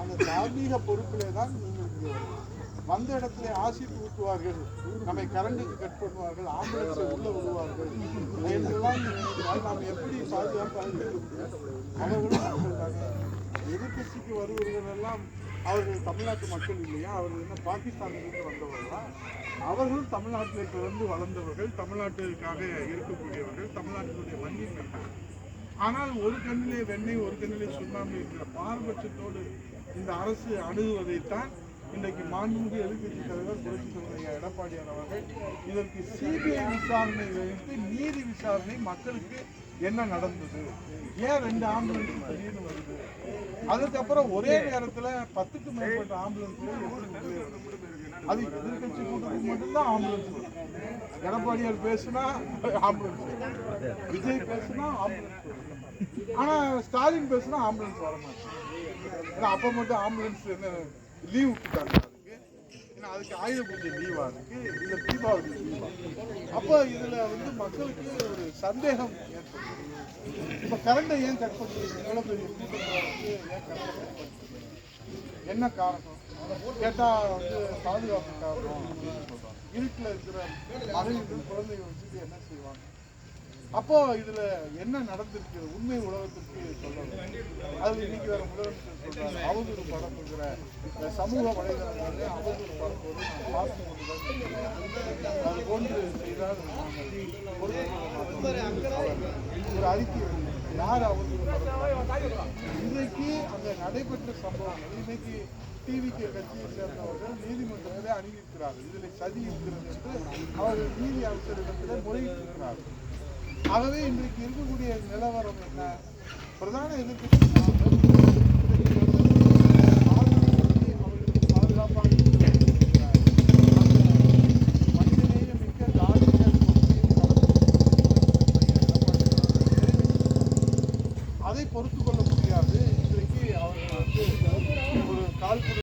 அந்த தார்மீக பொறுப்பிலே தான் நீங்கள் இங்கே வந்த இடத்துல ஆசி ஊட்டுவார்கள். நம்மை கரண்டுக்கு கட் பண்ணுவார்கள் ஆம்புலன்ஸை உள்ள விடுவார்கள். என்றெல்லாம் நாம் எப்படி பாதுகாப்பாக அவர்களும் மக்கள் தானே எதிர்கட்சிக்கு வருவர்கள் எல்லாம் அவர்கள் தமிழ்நாட்டு மக்கள் இல்லையா? அவர்கள் என்ன பாகிஸ்தானிலிருந்து வந்தவர்களா? அவர்களும் தமிழ்நாட்டில் பிறந்து வளர்ந்தவர்கள் தமிழ்நாட்டிற்காக இருக்கக்கூடியவர்கள் தமிழ்நாட்டினுடைய மண்ணின் ஆனால் ஒரு கண்ணிலே வெண்ணெய் ஒரு கண்ணிலே சுண்ணாம்பு என்கிற பாரபட்சத்தோடு இந்த அரசு அணுகுவதைத்தான் இன்றைக்கு மாண்புமிகு எதிர்க்கட்சி தலைவர் புரட்சி தலைவர் எடப்பாடியார் அவர்கள் இதற்கு சிபிஐ விசாரணை வைத்து நீதி விசாரணை மக்களுக்கு என்ன நடந்தது? ஏன் ரெண்டு ஆம்புலன்ஸ் திடீர்னு வருது? அதுக்கப்புறம் ஒரே நேரத்தில் பத்துக்கு மேற்பட்ட ஆம்புலன்ஸ் அது எதிர்கட்சி கூட்டத்துக்கு மட்டும்தான் ஆம்புலன்ஸ் வரும். எடப்பாடியார் பேசுனா ஆம்புலன்ஸ் விஜய் பேசுனா ஆம்புலன்ஸ் ஆனால் ஸ்டாலின் பேசுனா ஆம்புலன்ஸ் வர மாட்டேன் ஏன்னா அப்போ மட்டும் ஆம்புலன்ஸ் என்ன லீவ் விட்டுட்டாங்க அதுக்கு. ஏன்னா அதுக்கு ஆயுத பூஜை லீவா இருக்கு இல்ல தீபாவளி லீவா அப்போ இதுல வந்து மக்களுக்கு ஒரு சந்தேகம் ஏற்படுது. இப்போ கரண்டை ஏன் கட் பண்ணுறீங்க எவ்வளோ பெரிய கூட்டத்தில் ஏன் கரண்டை கட் பண்ணுறீங்க என்ன காரணம்? கேட்டா வந்து பாதுகாப்பு காரணம் அப்படின்னு இருட்டில் இருக்கிற மகளிர்கள் குழந்தைகள் வச்சுட்டு என்ன செய்வாங்க? அப்போ இதுல என்ன நடந்திருக்கு? உண்மை உலகத்திற்கு சொல்லணும். அதுல இன்னைக்கு வேற முதலமைச்சர் சொல்றாரு. அவதூறு பரப்புகிற இந்த சமூக வலைதளங்களிலே அவதூறு பரப்புவது நான் பார்த்து கொண்டுதான் அது போன்று செய்தால் ஒரு அறிக்கை யார் அவதூறு இன்றைக்கு அந்த நடைபெற்ற சம்பவம் இன்னைக்கு டிவிக்கு கட்சியை சேர்ந்தவர்கள் நீதிமன்றத்திலே அணுகியிருக்கிறார்கள் இதில் சதி இருக்கிறது என்று அவர்கள் நீதி அரசரிடத்திலே முறையிட்டிருக்கிறார்கள். ஆகவே இன்றைக்கு இருக்கக்கூடிய நிலவரம் என்ன? பிரதான எதிர்க்கட்சி அவர்களுக்கு அதை பொறுத்து கொள்ள முடியாது. இன்றைக்கு அவர்கள் வந்து ஒரு கால்